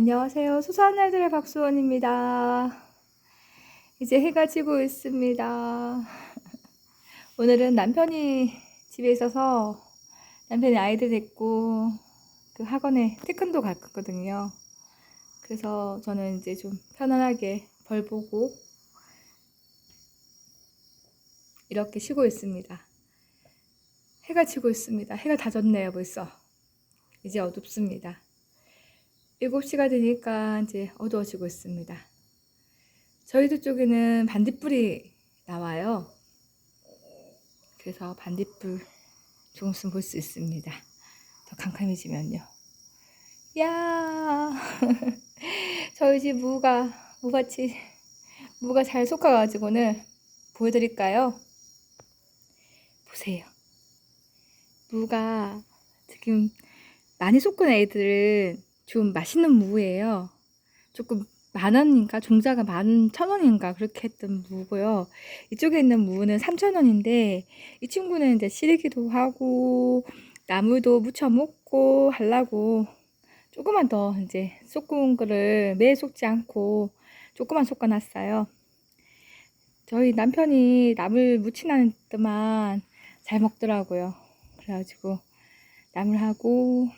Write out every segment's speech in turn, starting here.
안녕하세요. 소소한 날들의 박수원입니다. 이제 해가 지고 있습니다. 오늘은 남편이 집에 있어서 남편이 아이들 데리고 그 학원에 태권도 갈 거거든요. 그래서 저는 이제 좀 편안하게 벌 보고 이렇게 쉬고 있습니다. 해가 지고 있습니다. 해가 다 졌네요, 벌써. 이제 어둡습니다. 7시가 되니까 이제 어두워지고 있습니다. 저희들 쪽에는 반딧불이 나와요. 그래서 반딧불 조금씩 볼수 있습니다. 더 캄캄해지면요. 야 저희 집 무가, 무같이, 무가 잘 솟아가지고는 보여드릴까요? 보세요. 무가 지금 많이 솟은 애들은 좀 맛있는 무예요. 조금 만 원인가 종자가 만 천 원인가 그렇게 했던 무고요. 이쪽에 있는 무는 삼천 원인데 이 친구는 이제 시래기도 하고 나물도 무쳐 먹고 하려고 조금만 더 이제 쏟은 거를 매 쏟지 않고 조금만 쏟아놨어요. 저희 남편이 나물 무치는 동안 잘 먹더라고요. 그래가지고 나물하고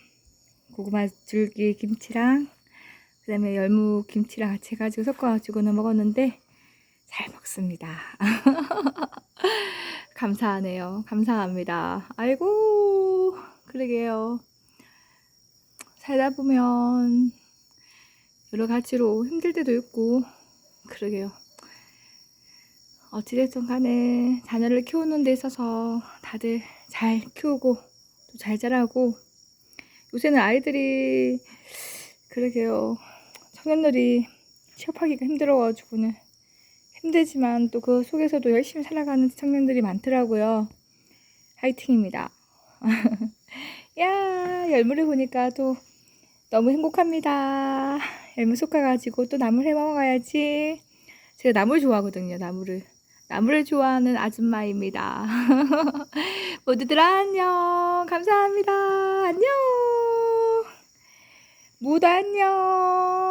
고구마 줄기 김치랑 그 다음에 열무 김치랑 같이 해가지고 섞어가지고는 먹었는데 잘 먹습니다. 감사하네요. 감사합니다. 아이고 그러게요. 살다 보면 여러 가지로 힘들 때도 있고 그러게요. 어찌됐든 간에 자녀를 키우는 데 있어서 다들 잘 키우고 또 잘 자라고 요새는 아이들이 그러게요. 청년들이 취업하기가 힘들어가지고는 힘들지만 또 그 속에서도 열심히 살아가는 청년들이 많더라고요. 화이팅입니다. 야, 열무를 보니까 또 너무 행복합니다. 열무 솎아가지고 또 나물 해 먹어야지. 제가 나물 좋아하거든요, 나물을. 나물을 좋아하는 아줌마입니다. 모두들 안녕. 감사합니다. 안녕. 모두 안녕.